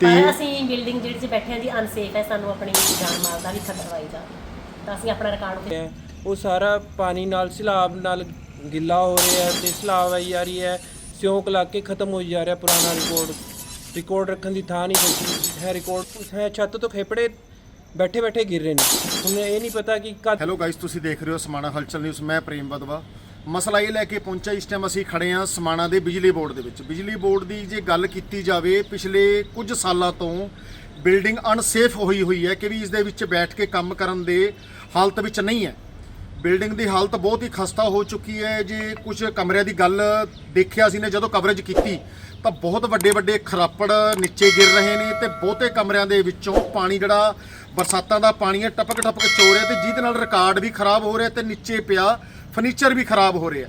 ਤੇ- ਪਰ ਅਸੀਂ ਬਿਲਡਿੰਗ ਜਿਹੜੀ 'ਚ ਬੈਠੇ ਹਾਂ ਜੀ ਅਨਸੇਫ ਹੈ ਸਾਨੂੰ ਆਪਣੀ ਜਾਨ ਮਾਲ ਦਾ ਵੀ ਖਤਰਾ ਹੋਈ ਜਾ ਤਾਂ ਅਸੀਂ ਆਪਣਾ ਰਿਕਾਰਡ ਹੈ ਉਹ ਸਾਰਾ ਪਾਣੀ ਨਾਲ ਸਲਾਬ ਨਾਲ ਗਿੱਲਾ ਹੋ ਰਿਹਾ ਹੈ ਤੇ ਸਲਾਬ ਆਈ ਜਾ ਰਹੀ ਹੈ। ਸਿਉਂਕ ਲੱਗ ਕੇ ਖਤਮ ਹੋਈ ਜਾ ਰਿਹਾ ਪੁਰਾਣਾ ਰਿਕਾਰਡ ਰਿਕਾਰਡ ਰੱਖਣ ਦੀ ਥਾਂ ਨਹੀਂ ਬਚੀ। ਹੈ ਰਿਕਾਰਡ ਹੈ ਛੱਤ ਤੋਂ ਖੇਪੜੇ ਬੈਠੇ ਬੈਠੇ ਗਿਰ ਰਹੇ ਨੇ। ਹੁਣ ਇਹ ਨਹੀਂ ਪਤਾ ਕਿ ਕਦ ਹੈਲੋ ਗਾਇਸ ਤੁਸੀਂ ਦੇਖ ਰਹੇ ਹੋ ਸਮਾਣਾ ਹਲਚਲ ਨਿਊਜ਼ ਮੈਂ ਪ੍ਰੇਮ ਬਦਵਾ। ਮਸਲਾ ਇਹ ਲੈ ਕੇ ਪਹੁੰਚਿਆ ਇਸ ਟਾਈਮ ਅਸੀਂ ਖੜੇ ਹਾਂ ਸਮਾਣਾ ਦੇ ਬਿਜਲੀ ਬੋਰਡ ਦੇ ਵਿੱਚ। ਬਿਜਲੀ ਬੋਰਡ ਦੀ ਜੇ ਗੱਲ ਕੀਤੀ ਜਾਵੇ, ਪਿਛਲੇ ਕੁਝ ਸਾਲਾਂ ਤੋਂ ਬਿਲਡਿੰਗ ਅਨਸੇਫ ਹੋਈ ਹੋਈ ਹੈ ਕਿ ਵੀ ਇਸ ਦੇ ਵਿੱਚ ਬੈਠ ਕੇ ਕੰਮ ਕਰਨ ਦੇ ਹਾਲਤ ਵਿੱਚ ਨਹੀਂ ਹੈ। ਬਿਲਡਿੰਗ ਦੀ ਹਾਲਤ ਬਹੁਤ ਹੀ ਖਸਤਾ ਹੋ ਚੁੱਕੀ ਹੈ ਜੇ। ਕੁਝ ਕਮਰਿਆਂ ਦੀ ਗੱਲ ਦੇਖਿਆ ਸੀ ਨੇ, ਜਦੋਂ ਕਵਰੇਜ ਕੀਤੀ, ਤਾਂ ਬਹੁਤ ਵੱਡੇ ਵੱਡੇ ਖਰਾਪੜ ਨੀਚੇ ਗਿਰ ਰਹੇ ਨੇ ਤੇ ਬਹੁਤੇ ਕਮਰਿਆਂ ਦੇ ਵਿੱਚੋਂ ਪਾਣੀ ਜਿਹੜਾ ਬਰਸਾਤਾਂ ਦਾ ਪਾਣੀ ਹੈ, ਟਪਕ ਟਪਕ ਚੋ ਰਿਹਾ ਤੇ ਜਿਹਦੇ ਨਾਲ ਰਿਕਾਰਡ ਵੀ ਖਰਾਬ ਹੋ ਰਿਹਾ ਤੇ ਨੀਚੇ ਪਿਆ ਫਰਨੀਚਰ ਵੀ ਖਰਾਬ ਹੋ ਰਿਹਾ।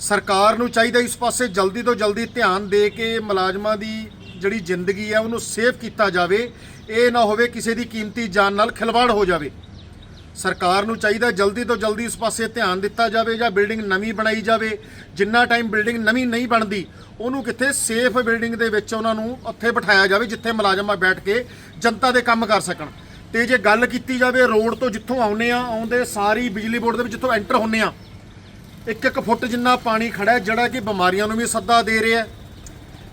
ਸਰਕਾਰ ਨੂੰ ਚਾਹੀਦਾ ਇਸ ਪਾਸੇ ਜਲਦੀ ਤੋਂ ਜਲਦੀ ਧਿਆਨ ਦੇ ਕੇ ਮੁਲਾਜ਼ਮਾਂ ਦੀ ਜਿਹੜੀ ਜ਼ਿੰਦਗੀ ਹੈ, ਉਹਨੂੰ ਸੇਫ ਕੀਤਾ ਜਾਵੇ। ਇਹ ਨਾ ਹੋਵੇ ਕਿਸੇ ਦੀ ਕੀਮਤੀ ਜਾਨ ਨਾਲ ਖਿਲਵਾੜ ਹੋ ਜਾਵੇ। ਸਰਕਾਰ ਨੂੰ ਚਾਹੀਦਾ ਜਲਦੀ ਤੋਂ ਜਲਦੀ ਇਸ ਪਾਸੇ ਧਿਆਨ ਦਿੱਤਾ ਜਾਵੇ ਜਾਂ ਬਿਲਡਿੰਗ ਨਵੀਂ ਬਣਾਈ ਜਾਵੇ। ਜਿੰਨਾ ਟਾਈਮ ਬਿਲਡਿੰਗ ਨਵੀਂ ਨਹੀਂ ਬਣਦੀ, ਉਹਨੂੰ ਕਿੱਥੇ ਸੇਫ ਬਿਲਡਿੰਗ ਦੇ ਵਿੱਚ ਉਹਨਾਂ ਨੂੰ ਉੱਥੇ ਬਿਠਾਇਆ ਜਾਵੇ, ਜਿੱਥੇ ਮੁਲਾਜ਼ਮਾਂ ਬੈਠ ਕੇ ਜਨਤਾ ਦੇ ਕੰਮ ਕਰ ਸਕਣ। ਤੇ ਜੇ ਗੱਲ ਕੀਤੀ ਜਾਵੇ ਰੋਡ ਤੋਂ ਜਿੱਥੋਂ ਆਉਨੇ ਆ, ਆਉਂਦੇ ਸਾਰੀ ਬਿਜਲੀ ਬੋਰਡ ਦੇ ਵਿੱਚ ਜਿੱਥੋਂ ਐਂਟਰ ਹੁੰਨੇ ਆ ਇੱਕ ਇੱਕ ਫੁੱਟ ਜਿੰਨਾ ਪਾਣੀ ਖੜਾ ਜਿਹੜਾ ਕਿ ਬਿਮਾਰੀਆਂ ਨੂੰ ਵੀ ਸੱਦਾ ਦੇ ਰਿਹਾ ਹੈ।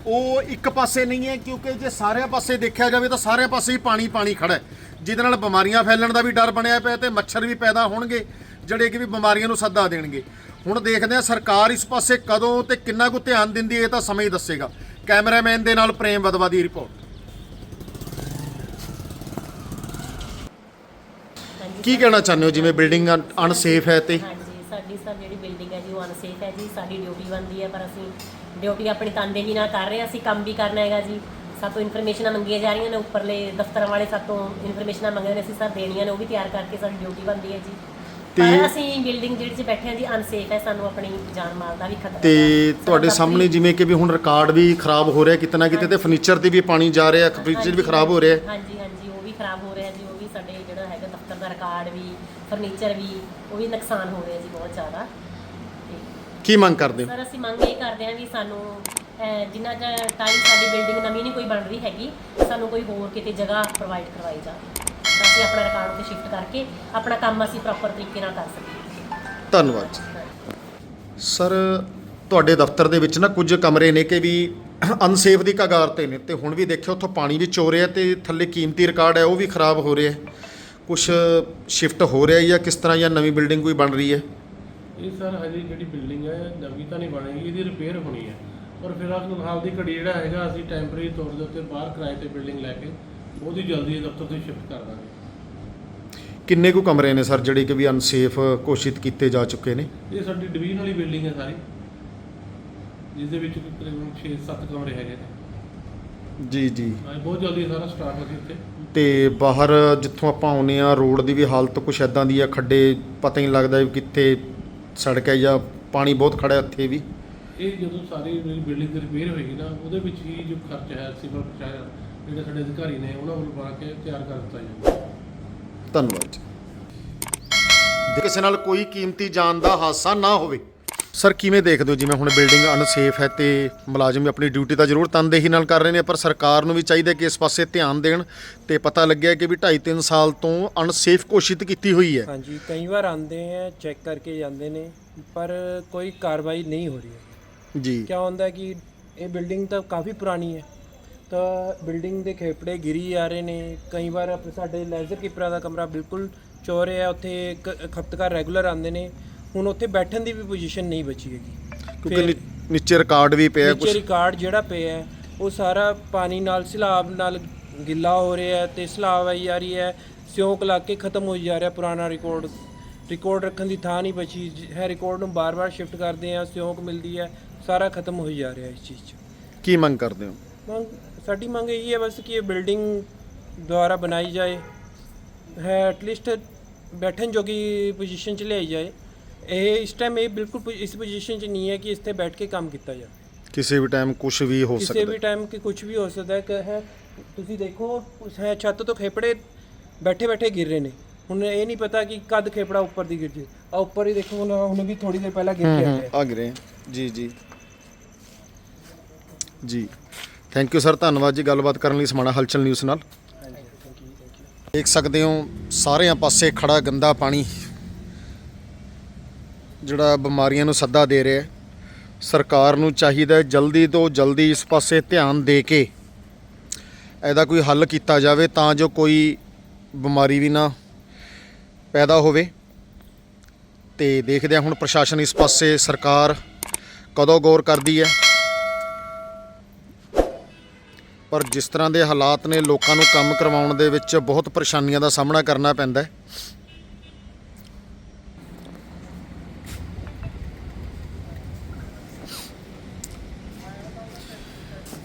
ਉਹ ਇੱਕ ਪਾਸੇ ਨਹੀਂ ਹੈ, ਕਿਉਂਕਿ ਜੇ ਸਾਰਿਆਂ ਪਾਸੇ ਦੇਖਿਆ ਜਾਵੇ ਤਾਂ ਸਾਰਿਆਂ ਪਾਸੇ ਹੀ ਪਾਣੀ ਪਾਣੀ ਖੜਾ ਹੈ। ਜਿਹਦੇ ਨਾਲ ਬਿਮਾਰੀਆਂ ਫੈਲਣ ਦਾ ਵੀ ਡਰ ਬਣਿਆ ਪਿਆ ਤੇ ਮੱਛਰ ਵੀ ਪੈਦਾ ਹੋਣਗੇ, ਜਿਹੜੇ ਕਿ ਵੀ ਬਿਮਾਰੀਆਂ ਨੂੰ ਸੱਦਾ ਦੇਣਗੇ। ਹੁਣ ਦੇਖਦੇ ਹਾਂ ਸਰਕਾਰ ਇਸ ਪਾਸੇ ਕਦੋਂ ਤੇ ਕਿੰਨਾ ਕੁ ਧਿਆਨ ਦਿੰਦੀ ਹੈ, ਇਹ ਤਾਂ ਸਮੇਂ ਹੀ ਦੱਸੇਗਾ। ਕੈਮਰਾਮੈਨ ਦੇ ਨਾਲ ਪ੍ਰੇਮ ਬਦਵਾ ਦੀ ਰਿਪੋਰਟ। ਕੀ ਕਹਿਣਾ ਚਾਹੁੰਦੇ ਹੋ? ਜਿਵੇਂ ਬਿਲਡਿੰਗ ਅਨਸੇਫ ਹੈ ਤੇ? ਹਾਂਜੀ, ਸਾਡੀ ਸਰ ਜਿਹੜੀ ਬਿਲਡਿੰਗ ਹੈ ਜੀ, ਉਹ ਅਨਸੇਫ ਹੈ ਜੀ, ਸਾਡੀ ਡਿਊਟੀ ਬਣਦੀ ਹੈ, ਪਰ ਅਸੀਂ ਡਿਊਟੀ ਆਪਣੀ ਤਨਦੇਹੀ ਨਾਲ ਕਰ ਰਹੇ ਹਾਂ ਅਸੀਂ ਕੰਮ ਵੀ ਕਰਨਾ ਹੈਗਾ ਜੀ ਸਾਤੋਂ ਇਨਫੋਰਮੇਸ਼ਨਾਂ ਮੰਗੀਆਂ ਜਾ ਰਹੀਆਂ ਨੇ ਉੱਪਰਲੇ ਦਫ਼ਤਰਾਂ ਵਾਲੇ ਸਾਤੋਂ ਇਨਫੋਰਮੇਸ਼ਨਾਂ ਮੰਗਦੇ ਨੇ ਅਸੀਂ ਸਰ ਦੇਣੀਆਂ ਨੇ ਉਹ ਵੀ ਤਿਆਰ ਕਰਕੇ ਸਾਡੀ ਡਿਊਟੀ ਬਣਦੀ ਹੈ ਜੀ ਤੇ- ਪਰ ਅਸੀਂ ਬਿਲਡਿੰਗ ਜਿਹੜੀ 'ਚ ਬੈਠੇ ਹਾਂ ਜੀ ਅਨਸੇਫ ਹੈ ਸਾਨੂੰ ਆਪਣੀ ਜਾਨ ਮਾਲ ਦਾ ਵੀ ਖਤਰਾ ਤੇ। ਤੁਹਾਡੇ ਸਾਹਮਣੇ ਜਿਵੇਂ ਕਿ ਵੀ ਹੁਣ ਰਿਕਾਰਡ ਵੀ ਖਰਾਬ ਹੋ ਰਿਹਾ ਕਿਤੇ ਨਾ ਕਿਤੇ ਤੇ ਫਰਨੀਚਰ ਤੇ ਵੀ ਪਾਣੀ ਜਾ ਰਿਹਾ ਫਰਨੀਚਰ ਵੀ ਖਰਾਬ ਹੋ ਰਿਹਾ। ਹਾਂਜੀ ਹਾਂਜੀ ਉਹ ਵੀ ਖਰਾਬ ਹੋ ਰਿਹਾ ਜੀ ਉਹ ਵੀ ਸਾਡੇ ਜਿਹੜਾ ਹੈਗਾ ਦਫ਼ਤਰ ਦਾ ਰਿਕਾਰਡ ਵੀ ਫਰਨੀਚਰ ਵੀ ਉਹ ਵੀ ਨੁਕਸਾਨ ਹੋ ਰਿਹਾ ਜੀ ਬਹੁਤ ਜ਼ਿਆਦਾ ਕੀ ਮੰਗ ਕਰਦੇ ਹੋ? ਸਰ ਅਸੀਂ ਮੰਗ ਇਹ ਕਰਦੇ ਹਾਂ ਵੀ ਸਾਨੂੰ ਅਹ, ਜਿੰਨਾ ਕੁ ਟਾਈਮ ਸਾਡੀ ਬਿਲਡਿੰਗ ਨਵੀਂ ਨਹੀਂ ਕੋਈ ਬਣ ਰਹੀ ਹੈਗੀ ਸਾਨੂੰ ਕੋਈ ਹੋਰ ਕਿਤੇ ਜਗ੍ਹਾ ਪ੍ਰੋਵਾਈਡ ਕਰਵਾਈ ਜਾਵੇ। ਤਾਂ ਅਸੀਂ ਆਪਣਾ ਰਿਕਾਰਡ ਉੱਤੇ ਸ਼ਿਫਟ ਕਰਕੇ ਆਪਣਾ ਕੰਮ ਅਸੀਂ ਪ੍ਰੋਪਰ ਤਰੀਕੇ ਨਾਲ ਕਰ ਸਕੀਏ। ਧੰਨਵਾਦ ਜੀ। ਸਰ ਤੁਹਾਡੇ ਦਫ਼ਤਰ ਦੇ ਵਿੱਚ ਨਾ ਕੁਝ ਕਮਰੇ ਨੇ ਕਿ ਵੀ ਅਨਸੇਫ ਦੀ ਕਗਾਰ ਤੇ ਨੇ ਤੇ ਹੁਣ ਵੀ ਦੇਖਿਓ ਉੱਥੋਂ ਪਾਣੀ ਵੀ ਚੋ ਰਿਹਾ ਤੇ ਥੱਲੇ ਕੀਮਤੀ ਰਿਕਾਰਡ ਹੈ ਉਹ ਵੀ ਖਰਾਬ ਹੋ ਰਿਹਾ ਕੁਝ ਸ਼ਿਫਟ ਹੋ ਰਿਹਾ ਜਾਂ ਕਿਸ ਤਰ੍ਹਾਂ ਜਾਂ ਨਵੀਂ ਬਿਲਡਿੰਗ ਕੋਈ ਬਣ ਰਹੀ ਹੈ? ਇਹ ਸਰ ਹਜੇ ਜਿਹੜੀ ਬਿਲਡਿੰਗ ਹੈ ਨਵੀਂ ਤਾਂ ਨਹੀਂ ਬਣੇਗੀ ਇਹਦੀ ਰਿਪੇਅਰ ਹੋਣੀ ਹੈ। ਪਰ ਫਿਲਹਾਲ ਹਾਲ ਦੀ ਘੜੀ ਜਿਹੜਾ ਹੈਗਾ ਅਸੀਂ ਟੈਂਪਰੇਰੀ ਤੌਰ ਦੇ ਉੱਤੇ ਬਾਹਰ ਕਿਰਾਏ ਤੇ ਬਿਲਡਿੰਗ ਲੈ ਕੇ ਬਹੁਤ ਹੀ ਜਲਦੀ ਇਹ ਦਫ਼ਤਰ ਤੋਂ ਸ਼ਿਫਟ ਕਰ ਦਾਂਗੇ। ਕਿੰਨੇ ਕੁ ਕਮਰੇ ਨੇ ਸਰ ਜਿਹੜੇ ਕਿ ਵੀ ਅਨਸੇਫ ਘੋਸ਼ਿਤ ਕੀਤੇ ਜਾ ਚੁੱਕੇ ਨੇ? ਇਹ ਸਾਡੀ ਡਿਵੀਜ਼ਨ ਵਾਲੀ ਬਿਲਡਿੰਗ ਹੈ ਸਾਰੀ। ਜਿਸ ਦੇ ਵਿੱਚ ਤਕਰੀਬਨ 6-7 ਕਮਰੇ ਹੈਗੇ ਨੇ। ਜੀ ਜੀ। ਬਹੁਤ ਜਲਦੀ ਸਾਰਾ ਸਟਾਫ ਅਸੀਂ ਉੱਥੇ ਤੇ ਬਾਹਰ ਜਿੱਥੋਂ ਆਪਾਂ ਆਉਨੇ ਆ ਰੋਡ ਦੀ ਵੀ ਹਾਲਤ ਕੁਛ ਐਦਾਂ ਦੀ ਆ ਖੱਡੇ ਪਤਾ ਹੀ ਨਹੀਂ ਲੱਗਦਾ ਵੀ ਕਿੱਥੇ ਸੜਕ ਹੈ ਜਾਂ ਪਾਣੀ ਬਹੁਤ ਖੜਾ ਹੈ ਉੱਥੇ ਵੀ। ਇਹ ਜਦੋਂ ਸਾਰੀ ਬਿਲਡਿੰਗ ਦੀ ਰਿਪੇਅਰ ਹੋਏਗੀ ਨਾ ਉਹਦੇ ਵਿੱਚ ਹੀ ਜੋ ਖਰਚ ਹੈ ਸਿਵਲ ਪ੍ਰਸ਼ਾਸਨ ਜਿਹੜੇ ਸਾਡੇ ਅਧਿਕਾਰੀ ਨੇ ਉਹਨਾਂ ਵੱਲੋਂ ਪਾ ਕੇ ਤਿਆਰ ਕਰ ਦਿੱਤਾ ਜਾਊਗਾ। ਧੰਨਵਾਦ ਜੀ। ਜੇ ਕਿਸੇ ਨਾਲ ਕੋਈ ਕੀਮਤੀ ਜਾਨ ਦਾ ਹਾਦਸਾ ਨਾ ਹੋਵੇ। ਸਰ ਕਿਵੇਂ ਦੇਖਦੇ ਹੋ? ਜਿਵੇਂ ਹੁਣ ਬਿਲਡਿੰਗ ਅਨਸੇਫ ਹੈ ਤੇ ਮੁਲਾਜ਼ਮ ਵੀ ਆਪਣੀ ਡਿਊਟੀ ਤਾਂ ਜ਼ਰੂਰ ਤਨਦੇਹੀ ਨਾਲ ਕਰ ਰਹੇ ਨੇ ਪਰ ਸਰਕਾਰ ਨੂੰ ਵੀ ਚਾਹੀਦਾ ਕਿ ਇਸ ਪਾਸੇ ਧਿਆਨ ਦੇਣ ਤੇ ਪਤਾ ਲੱਗਿਆ ਕਿ ਵੀ 2.5 3 ਸਾਲ ਤੋਂ ਅਨਸੇਫ ਘੋਸ਼ਿਤ ਕੀਤੀ ਹੋਈ ਹੈ। ਹਾਂਜੀ ਕਈ ਵਾਰ ਆਉਂਦੇ ਆ ਚੈੱਕ ਕਰਕੇ ਜਾਂਦੇ ਨੇ ਪਰ ਕੋਈ ਕਾਰਵਾਈ ਨਹੀਂ ਹੋ ਰਹੀ ਹੈ ਜੀ। ਕਿਆ ਹੁੰਦਾ ਕਿ ਇਹ ਬਿਲਡਿੰਗ ਤਾਂ ਕਾਫੀ ਪੁਰਾਣੀ ਹੈ ਤਾਂ ਬਿਲਡਿੰਗ ਦੇ ਖੇਪੜੇ ਗਿਰੀ ਆ ਰਹੇ ਨੇ ਕਈ ਵਾਰ ਸਾਡੇ ਲੈਜ਼ਰ ਕੀਪਰਾਂ ਦਾ ਕਮਰਾ ਬਿਲਕੁਲ ਚੋਰ ਹੈ ਉੱਥੇ ਇੱਕ ਖਪਤਕਾਰ ਰੈਗੂਲਰ ਆਉਂਦੇ ਨੇ ਹੁਣ ਉੱਥੇ ਬੈਠਣ ਦੀ ਵੀ ਪੋਜੀਸ਼ਨ ਨਹੀਂ ਬਚੀ ਹੈਗੀ। ਕਿਉਂਕਿ ਫਿਰ- ਨੀ- ਨੀਚੇ ਰਿਕਾਰਡ ਵੀ ਪਿਆ ਨੀਚੇ ਕੁਝ ਰਿਕਾਰਡ ਜਿਹੜਾ ਪਿਆ ਹੈ ਉਹ ਸਾਰਾ ਪਾਣੀ ਨਾਲ ਸਲਾਬ ਨਾਲ ਗਿੱਲਾ ਹੋ ਰਿਹਾ ਹੈ ਤੇ ਸਲਾਬ ਆਈ ਜਾ ਰਹੀ ਹੈ। ਸਿਉਂਕ ਲੱਗ ਕੇ ਖਤਮ ਹੋਈ ਜਾ ਰਿਹਾ ਪੁਰਾਣਾ ਰਿਕਾਰਡ ਰਿਕਾਰਡ ਰੱਖਣ ਦੀ ਥਾਂ ਨਹੀਂ ਬਚੀ। ਜ- ਹੈ ਰਿਕਾਰਡ ਨੂੰ ਬਾਰ-ਬਾਰ ਸ਼ਿਫਟ ਕਰਦੇ ਆ ਸਿਉਂਕ ਮਿਲਦੀ ਹੈ ਸਾਰਾ ਖਤਮ ਹੋਈ ਜਾ ਰਿਹਾ ਇਸ ਚੀਜ਼ 'ਚ। ਕੀ ਮੰਗ ਕਰਦੇ ਹੋ? ਮੰਗ ਸਾਡੀ ਮੰਗ ਇਹੀ ਹੈ ਬਸ ਕਿ ਇਹ ਬਿਲਡਿੰਗ ਦੁਆਰਾ ਬਣਾਈ ਜਾਏ। ਹੈ ਐਟਲੀਸਟ ਬੈਠਣ ਜੋਗੀ ਪੋਜੀਸ਼ਨ 'ਚ ਲਿਆਈ ਜਾਏ। ਇਹ ਇਸ ਟਾਈਮ ਇਹ ਬਿਲਕੁਲ ਪੋ- ਇਸ ਪੋਜੀਸ਼ਨ 'ਚ ਨਹੀਂ ਹੈ ਕਿ ਇੱਥੇ ਬੈਠ ਕੇ ਕੰਮ ਕੀਤਾ ਜਾਵੇ। ਕਿਸੇ ਵੀ ਟਾਈਮ ਕੁਝ ਵੀ ਹੋ ਕਿਸੇ ਸਕਦਾ। ਵੀ ਹੈ। ਟਾਈਮ ਕਿ ਕੁਝ ਵੀ ਹੋ ਸਕਦਾ ਹੈ ਕਿ ਹੈ ਤੁਸੀਂ ਦੇਖੋ ਉਸ ਹੈ ਛੱਤ ਤੋਂ ਖੇਪੜੇ ਬੈਠੇ ਬੈਠੇ ਗਿਰ ਰਹੇ ਨੇ। ਹੁਣ ਇਹ ਨਹੀਂ ਪਤਾ ਕਿ ਕਦ ਖੇਪੜਾ ਉੱਪਰ ਦੀ ਗਿਰ ਜੇ। ਆ ਉੱਪਰ ਹੀ ਦੇਖੋ ਹੁਣ ਹੁਣ ਵੀ ਥੋੜੀ ਦੇਰ ਪਹਿਲਾਂ ਗਿਰ ਕੇ ਹੂੰ ਆਇਆ ਹੂੰ ਆ ਗਏ ਜੀ ਜੀ। ਜੀ। ਥੈਂਕ ਯੂ ਸਰ ਧੰਨਵਾਦ ਜੀ ਗੱਲਬਾਤ ਕਰਨ ਲਈ ਸਮਾਣਾ ਹਲਚਲ ਨਿਊਜ਼ ਨਾਲ। ਦੇਖ ਸਕਦੇ ਹੋ ਸਾਰਿਆਂ ਪਾਸੇ ਖੜਾ ਗੰਦਾ ਪਾਣੀ। ਜਿਹੜਾ ਬਿਮਾਰੀਆਂ ਨੂੰ ਸੱਦਾ ਦੇ ਰਿਹਾ ਹੈ। ਸਰਕਾਰ ਨੂੰ ਚਾਹੀਦਾ ਜਲਦੀ ਤੋਂ ਜਲਦੀ ਇਸ ਪਾਸੇ ਧਿਆਨ ਦੇ ਕੇ ਇਹਦਾ ਕੋਈ ਹੱਲ ਕੀਤਾ ਜਾਵੇ ਤਾਂ ਜੋ ਕੋਈ ਬਿਮਾਰੀ ਵੀ ਨਾ ਪੈਦਾ ਹੋਵੇ। ਤੇ ਦੇਖਦੇ ਹਾਂ ਹੁਣ ਪ੍ਰਸ਼ਾਸਨ ਇਸ ਪਾਸੇ ਸਰਕਾਰ ਕਦੋਂ ਗੌਰ ਕਰਦੀ ਹੈ। ਪਰ ਜਿਸ ਤਰ੍ਹਾਂ ਦੇ ਹਾਲਾਤ ਨੇ ਲੋਕਾਂ ਨੂੰ ਕੰਮ ਕਰਵਾਉਣ ਦੇ ਵਿੱਚ ਬਹੁਤ ਪਰੇਸ਼ਾਨੀਆਂ ਦਾ ਸਾਹਮਣਾ ਕਰਨਾ ਪੈਂਦਾ ਹੈ।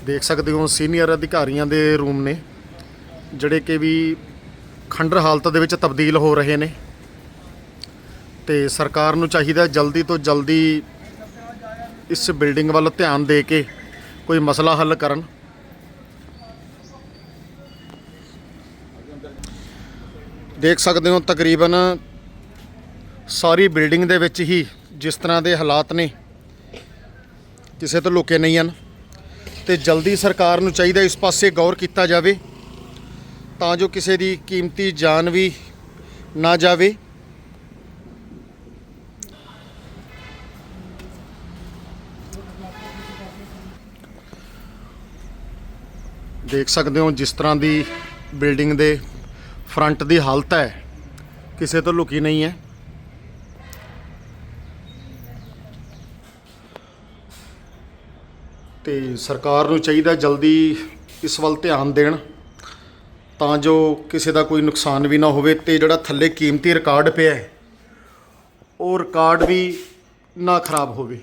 ਦੇਖ ਸਕਦੇ ਹੋ ਸੀਨੀਅਰ ਅਧਿਕਾਰੀਆਂ ਦੇ ਰੂਮ ਨੇ, ਜਿਹੜੇ ਕਿ ਵੀ ਖੰਡਰ ਹਾਲਤ ਦੇ ਵਿੱਚ ਤਬਦੀਲ ਹੋ ਰਹੇ ਨੇ। ਤੇ ਸਰਕਾਰ ਨੂੰ ਚਾਹੀਦਾ ਜਲਦੀ ਤੋਂ ਜਲਦੀ ਇਸ ਬਿਲਡਿੰਗ ਵੱਲ ਧਿਆਨ ਦੇ ਕੇ ਕੋਈ ਮਸਲਾ ਹੱਲ ਕਰਨ। ਦੇਖ ਸਕਦੇ ਹੋ ਤਕਰੀਬਨ ਸਾਰੀ ਬਿਲਡਿੰਗ ਦੇ ਵਿੱਚ ਹੀ ਜਿਸ ਤਰ੍ਹਾਂ ਦੇ ਹਾਲਾਤ ਨੇ, ਕਿਸੇ ਤੋਂ ਲੁਕੇ ਨਹੀਂ ਹਨ। ਤੇ ਜਲਦੀ ਸਰਕਾਰ ਨੂੰ ਚਾਹੀਦਾ ਇਸ ਪਾਸੇ ਗੌਰ ਕੀਤਾ ਜਾਵੇ, ਤਾਂ ਜੋ ਕਿਸੇ ਦੀ ਕੀਮਤੀ ਜਾਨ ਵੀ ਨਾ ਜਾਵੇ। ਦੇਖ ਸਕਦੇ ਹੋ ਜਿਸ ਤਰ੍ਹਾਂ ਦੀ ਬਿਲਡਿੰਗ ਦੇ ਫਰੰਟ ਦੀ ਹਾਲਤ ਹੈ, ਕਿਸੇ ਤੋਂ ਲੁਕੀ ਨਹੀਂ ਹੈ। ਤੇ ਸਰਕਾਰ ਨੂੰ ਚਾਹੀਦਾ ਜਲਦੀ ਇਸ ਵੱਲ ਧਿਆਨ ਦੇਣ, ਤਾਂ ਜੋ ਕਿਸੇ ਦਾ ਕੋਈ ਨੁਕਸਾਨ ਵੀ ਨਾ ਹੋਵੇ ਤੇ ਜਿਹੜਾ ਥੱਲੇ ਕੀਮਤੀ ਰਿਕਾਰਡ ਪਿਆ ਹੈ, ਉਹ ਰਿਕਾਰਡ ਵੀ ਨਾ ਖਰਾਬ ਹੋਵੇ।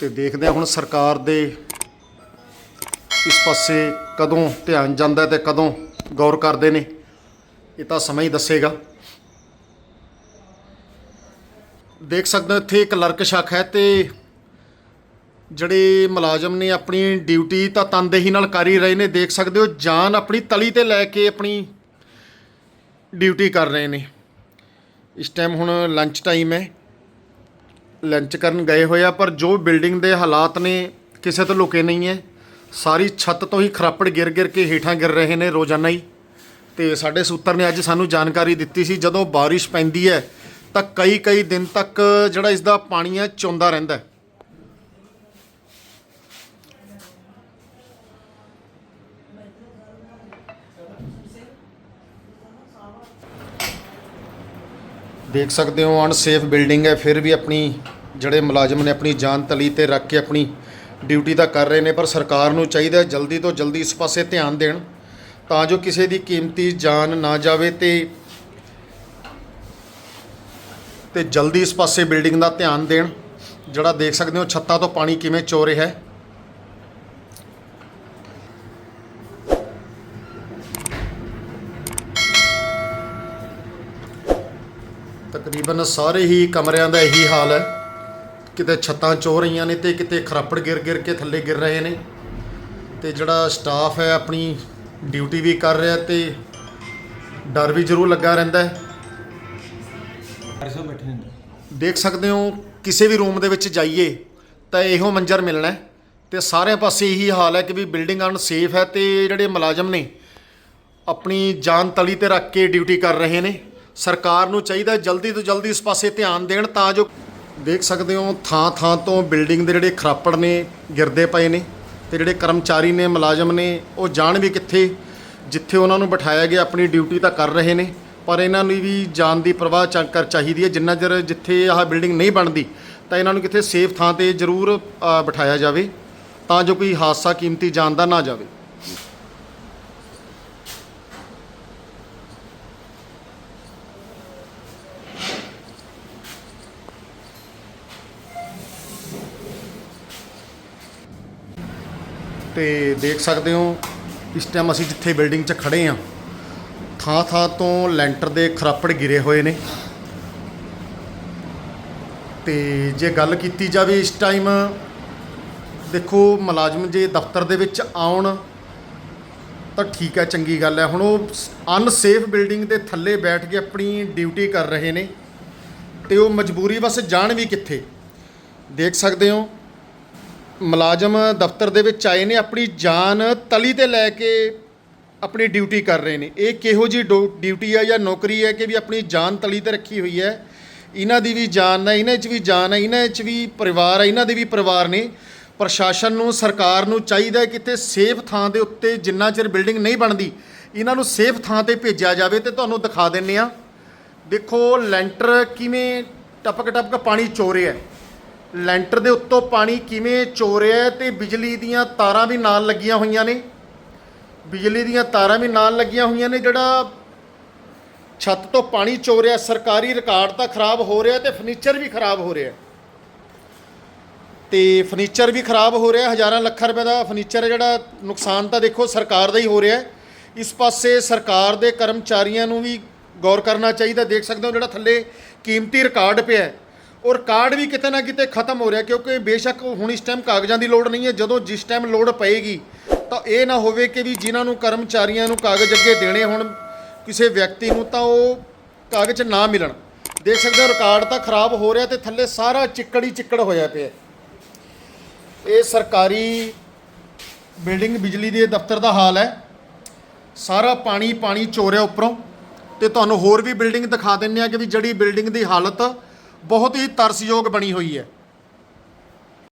ਤੇ ਦੇਖਦੇ ਹਾਂ ਹੁਣ ਸਰਕਾਰ ਦੇ ਇਸ ਪਾਸੇ ਕਦੋਂ ਧਿਆਨ ਜਾਂਦਾ ਹੈ ਤੇ ਕਦੋਂ ਗੌਰ ਕਰਦੇ ਨੇ, ਇਹ ਤਾਂ ਸਮਾਂ ਹੀ ਦੱਸੇਗਾ। ਦੇਖ ਸਕਦੇ ਹੋ ਇੱਥੇ ਇੱਕ ਕਲਰਕ ਸ਼ੱਕ ਹੈ ਤੇ ਜਿਹੜੇ ਮੁਲਾਜ਼ਮ ਨੇ ਆਪਣੀ ਡਿਊਟੀ ਤਾਂ ਤਨਦੇਹੀ ਨਾਲ ਕਰ ਹੀ ਰਹੇ ਨੇ, ਦੇਖ ਸਕਦੇ ਹੋ, ਜਾਨ ਆਪਣੀ ਤਲੀ ਤੇ ਲੈ ਕੇ ਆਪਣੀ ਡਿਊਟੀ ਕਰ ਰਹੇ ਨੇ। ਇਸ ਟਾਈਮ ਹੁਣ ਲੰਚ ਟਾਈਮ ਹੈ। ਲੰਚ ਕਰਨ ਗਏ ਹੋਏ ਆ, ਪਰ ਜੋ ਬਿਲਡਿੰਗ ਦੇ ਹਾਲਾਤ ਨੇ, ਕਿਸੇ ਤੋਂ ਲੁਕੇ ਨਹੀਂ ਹੈ। ਸਾਰੀ ਛੱਤ ਤੋਂ ਹੀ ਖਰਾਪੜ ਗਿਰ ਗਿਰ ਕੇ ਹੇਠਾਂ ਗਿਰ ਰਹੇ ਨੇ ਰੋਜ਼ਾਨਾ ਹੀ। ਤੇ ਸਾਡੇ ਸੂਤਰ ਨੇ ਅੱਜ ਸਾਨੂੰ ਜਾਣਕਾਰੀ ਦਿੱਤੀ ਸੀ, ਜਦੋਂ ਬਾਰਿਸ਼ ਪੈਂਦੀ ਹੈ, ਤਾਂ ਕਈ ਕਈ ਦਿਨ ਤੱਕ ਜਿਹੜਾ ਇਸ ਦਾ ਪਾਣੀ ਹੈ ਚੋਂਦਾ ਰਹਿੰਦਾ ਹੈ। ਦੇਖ ਸਕਦੇ ਹੋ ਅਨਸੇਫ ਬਿਲਡਿੰਗ ਹੈ, ਫਿਰ ਵੀ ਆਪਣੀ ਜਿਹੜੇ ਮੁਲਾਜ਼ਮ ਨੇ ਆਪਣੀ ਜਾਨ ਤਲੀ ਤੇ ਰੱਖ ਕੇ ਆਪਣੀ ਡਿਊਟੀ ਤਾਂ ਕਰ ਰਹੇ ਨੇ, ਪਰ ਸਰਕਾਰ ਨੂੰ ਚਾਹੀਦਾ ਜਲਦੀ ਤੋਂ ਜਲਦੀ ਇਸ ਪਾਸੇ ਧਿਆਨ ਦੇਣ, ਤਾਂ ਜੋ ਕਿਸੇ ਦੀ ਕੀਮਤੀ ਜਾਨ ਨਾ ਜਾਵੇ ਤੇ ਤੇ ਜਲਦੀ ਇਸ ਪਾਸੇ ਬਿਲਡਿੰਗ ਦਾ ਧਿਆਨ ਦੇਣ, ਜਿਹੜਾ ਦੇਖ ਸਕਦੇ ਹੋ ਛੱਤਾਂ ਤੋਂ ਪਾਣੀ ਕਿਵੇਂ ਚੋ ਰਿਹਾ ਹੈ। ਤਕਰੀਬਨ ਸਾਰੇ ਹੀ ਕਮਰਿਆਂ ਦਾ ਇਹੀ ਹਾਲ ਹੈ। ਕਿਤੇ ਛੱਤਾਂ ਚੋ ਰਹੀਆਂ ਨੇ ਤੇ ਕਿਤੇ ਖਰਾਪੜ ਗਿਰ ਗਿਰ ਕੇ ਥੱਲੇ ਗਿਰ ਰਹੇ ਨੇ। ਤੇ ਜਿਹੜਾ ਸਟਾਫ ਹੈ, ਆਪਣੀ ਡਿਊਟੀ ਵੀ ਕਰ ਰਿਹਾ ਤੇ ਡਰ ਵੀ ਜ਼ਰੂਰ ਲੱਗਾ ਰਹਿੰਦਾ ਹੈ। ਦੇਖ ਸਕਦੇ ਹੋ, ਕਿਸੇ ਵੀ ਰੂਮ ਦੇ ਵਿੱਚ ਜਾਈਏ ਤਾਂ ਇਹੋ ਮੰਜ਼ਰ ਮਿਲਣਾ ਹੈ ਤੇ ਸਾਰਿਆਂ ਪਾਸੇ ਇਹੀ ਹਾਲ ਹੈ ਕਿ ਵੀ ਬਿਲਡਿੰਗ ਅਨਸੇਫ ਹੈ ਤੇ ਜਿਹੜੇ ਮੁਲਾਜ਼ਮ ਨੇ ਆਪਣੀ ਜਾਨ ਤਲੀ ਤੇ ਰੱਖ ਕੇ ਡਿਊਟੀ ਕਰ ਰਹੇ ਨੇ। ਸਰਕਾਰ ਨੂੰ ਚਾਹੀਦਾ ਜਲਦੀ ਤੋਂ ਜਲਦੀ ਇਸ ਪਾਸੇ ਧਿਆਨ ਦੇਣ ਤਾਂ ਜੋ ਦੇਖ ਸਕਦੇ ਹੋ ਥਾਂ ਥਾਂ ਤੋਂ ਬਿਲਡਿੰਗ ਦੇ ਜਿਹੜੇ ਖਰਾਪੜ ਨੇ, ਗਿਰਦੇ ਪਏ ਨੇ ਤੇ ਜਿਹੜੇ ਕਰਮਚਾਰੀ ਨੇ, ਮੁਲਾਜ਼ਮ ਨੇ, ਉਹ ਜਾਣ ਵੀ ਕਿੱਥੇ, ਜਿੱਥੇ ਉਹਨਾਂ ਨੂੰ ਬਿਠਾਇਆ ਗਿਆ, ਆਪਣੀ ਡਿਊਟੀ ਤਾਂ ਕਰ ਰਹੇ ਨੇ, ਪਰ ਇਹਨਾਂ ਨੂੰ ਵੀ ਜਾਣ ਦੀ ਪਰਵਾਹ ਚਾ- ਕਰ ਚਾਹੀਦੀ ਹੈ। ਜਿੰਨਾ ਚਿਰ ਜਿੱਥੇ ਆਹ ਬਿਲਡਿੰਗ ਨਹੀਂ ਬਣਦੀ, ਤਾਂ ਇਹਨਾਂ ਨੂੰ ਕਿਤੇ ਸੇਫ ਥਾਂ ਤੇ ਜ਼ਰੂਰ ਬਿਠਾਇਆ ਜਾਵੇ, ਤਾਂ ਜੋ ਕੋਈ ਹਾਦਸਾ ਕੀਮਤੀ ਜਾਨ ਦਾ ਨਾ ਜਾਵੇ। ਤੇ ਦੇਖ ਸਕਦੇ ਹੋ, ਇਸ ਟਾਈਮ ਅਸੀਂ ਜਿੱਥੇ ਬਿਲਡਿੰਗ 'ਚ ਖੜੇ ਆ ਥਾਂ ਥਾਂ ਤੋਂ ਲੈਂਟਰ ਦੇ ਖਰਾਪੜ ਗਿਰੇ ਹੋਏ ਨੇ। ਤੇ ਜੇ ਗੱਲ ਕੀਤੀ ਜਾਵੇ ਇਸ ਟਾਈਮ ਦੇਖੋ ਮੁਲਾਜ਼ਮ ਜੇ ਦਫ਼ਤਰ ਦੇ ਵਿੱਚ ਆਉਣ, ਤਾਂ ਠੀਕ ਹੈ, ਚੰਗੀ ਗੱਲ ਹੈ। ਹੁਣ ਉਹ ਅਨਸੇਫ ਬਿਲਡਿੰਗ ਦੇ ਥੱਲੇ ਬੈਠ ਕੇ ਆਪਣੀ ਡਿਊਟੀ ਕਰ ਰਹੇ ਨੇ, ਤੇ ਉਹ ਮਜਬੂਰੀ ਬਸ ਜਾਣ ਵੀ ਕਿੱਥੇ? ਦੇਖ ਸਕਦੇ ਹੋ ਮੁਲਾਜ਼ਮ ਦਫ਼ਤਰ ਦੇ ਵਿੱਚ ਆਏ ਨੇ, ਆਪਣੀ ਜਾਨ ਤਲੀ ਤੇ ਲੈ ਕੇ ਆਪਣੀ ਡਿਊਟੀ ਕਰ ਰਹੇ ਨੇ। ਇਹ ਕਿਹੋ ਜੀ ਡਿਊਟੀ ਹੈ ਜਾਂ ਨੌਕਰੀ ਹੈ ਕਿ ਵੀ ਆਪਣੀ ਜਾਨ ਤਲੀ ਤੇ ਰੱਖੀ ਹੋਈ ਹੈ? ਇਹਨਾਂ ਦੀ ਵੀ ਜਾਨ ਹੈ, ਇਹਨਾਂ 'ਚ ਵੀ ਜਾਨ ਹੈ, ਇਹਨਾਂ 'ਚ ਵੀ ਪਰਿਵਾਰ ਹੈ, ਇਹਨਾਂ ਦੇ ਵੀ ਪਰਿਵਾਰ ਨੇ। ਪ੍ਰਸ਼ਾਸਨ ਨੂੰ, ਸਰਕਾਰ ਨੂੰ ਚਾਹੀਦਾ ਹੈ ਕਿ ਸੇਫ ਥਾਂ ਦੇ ਉੱਤੇ ਜਿੰਨਾ ਚਿਰ ਬਿਲਡਿੰਗ ਨਹੀਂ ਬਣਦੀ, ਇਹਨਾਂ ਨੂੰ ਸੇਫ ਥਾਂ ਤੇ ਭੇਜਿਆ ਜਾਵੇ ਤੇ ਤੁਹਾਨੂੰ ਦਿਖਾ ਦਿੰਨੇ ਆ ਦੇਖੋ, ਲੈਂਟਰ ਕਿਵੇਂ ਟਪਕ ਟਪਕ ਪਾਣੀ ਚੋ ਰਿਹਾ ਹੈ। ਲੈਂਟਰ ਦੇ ਉੱਤੋਂ ਪਾਣੀ ਕਿਵੇਂ ਚੋ ਰਿਹਾ ਹੈ ਤੇ ਬਿਜਲੀ ਦੀਆਂ ਤਾਰਾਂ ਵੀ ਨਾਲ ਲੱਗੀਆਂ ਹੋਈਆਂ ਨੇ। ਬਿਜਲੀ ਦੀਆਂ ਤਾਰਾਂ ਵੀ ਨਾਲ ਲੱਗੀਆਂ ਹੋਈਆਂ ਨੇ, ਜਿਹੜਾ ਛੱਤ ਤੋਂ ਪਾਣੀ ਚੋ ਰਿਹਾ ਸਰਕਾਰੀ ਰਿਕਾਰਡ ਤਾਂ ਖਰਾਬ ਹੋ ਰਿਹਾ ਤੇ ਫਰਨੀਚਰ ਵੀ ਖਰਾਬ ਹੋ ਰਿਹਾ ਤੇ ਫਰਨੀਚਰ ਵੀ ਖਰਾਬ ਹੋ ਰਿਹਾ, ਹਜ਼ਾਰਾਂ ਲੱਖਾਂ ਰੁਪਏ ਦਾ ਫਰਨੀਚਰ ਹੈ ਜਿਹੜਾ, ਨੁਕਸਾਨ ਤਾਂ ਦੇਖੋ ਸਰਕਾਰ ਦਾ ਹੀ ਹੋ ਰਿਹਾ ਇਸ ਪਾਸੇ ਸਰਕਾਰ ਦੇ ਕਰਮਚਾਰੀਆਂ ਨੂੰ ਵੀ ਗੌਰ ਕਰਨਾ ਚਾਹੀਦਾ, ਦੇਖ ਸਕਦੇ ਹੋ ਜਿਹੜਾ ਥੱਲੇ ਕੀਮਤੀ ਰਿਕਾਰਡ ਪਿਆ ਹੈ। ਔਰ ਕਾਰਡ ਵੀ ਕਿਤੇ ਨਾ ਕਿਤੇ ਖਤਮ ਹੋ ਰਿਹਾ ਕਿਉਂਕਿ ਬੇਸ਼ੱਕ ਹੁਣ ਇਸ ਟਾਈਮ ਕਾਗਜ਼ਾਂ ਦੀ ਲੋੜ ਨਹੀਂ ਹੈ। ਜਦੋਂ ਜਿਸ ਟਾਈਮ ਲੋੜ ਪਏਗੀ, ਤਾਂ ਇਹ ਨਾ ਹੋਵੇ ਕਿ ਵੀ ਜਿਨ੍ਹਾਂ ਨੂੰ ਕਰਮਚਾਰੀਆਂ ਨੂੰ ਕਾਗਜ਼ ਅੱਗੇ ਦੇਣੇ ਹੁਣ ਕਿਸੇ ਵਿਅਕਤੀ ਨੂੰ, ਤਾਂ ਉਹ ਕਾਗਜ਼ ਨਾ ਮਿਲਣ। ਦੇਖ ਸਕਦੇ ਹੋ, ਰਿਕਾਰਡ ਤਾਂ ਖਰਾਬ ਹੋ ਰਿਹਾ ਤੇ ਥੱਲੇ ਸਾਰਾ ਚਿੱਕੜ ਹੀ ਚਿੱਕੜ ਹੋਇਆ ਪਿਆ। ਇਹ ਸਰਕਾਰੀ ਬਿਲਡਿੰਗ ਬਿਜਲੀ ਦੇ ਦਫ਼ਤਰ ਦਾ ਹਾਲ ਹੈ। ਸਾਰਾ ਪਾਣੀ ਪਾਣੀ ਚੋਰਿਆ ਉੱਪਰੋਂ। ਤੇ ਤੁਹਾਨੂੰ ਹੋਰ ਵੀ ਬਿਲਡਿੰਗ ਦਿਖਾ ਦਿੰਨੇ ਆ ਕਿ ਵੀ ਜਿਹੜੀ ਬਿਲਡਿੰਗ ਦੀ ਹਾਲਤ ਬਹੁਤ ਹੀ ਤਰਸਯੋਗ ਬਣੀ ਹੋਈ ਹੈ।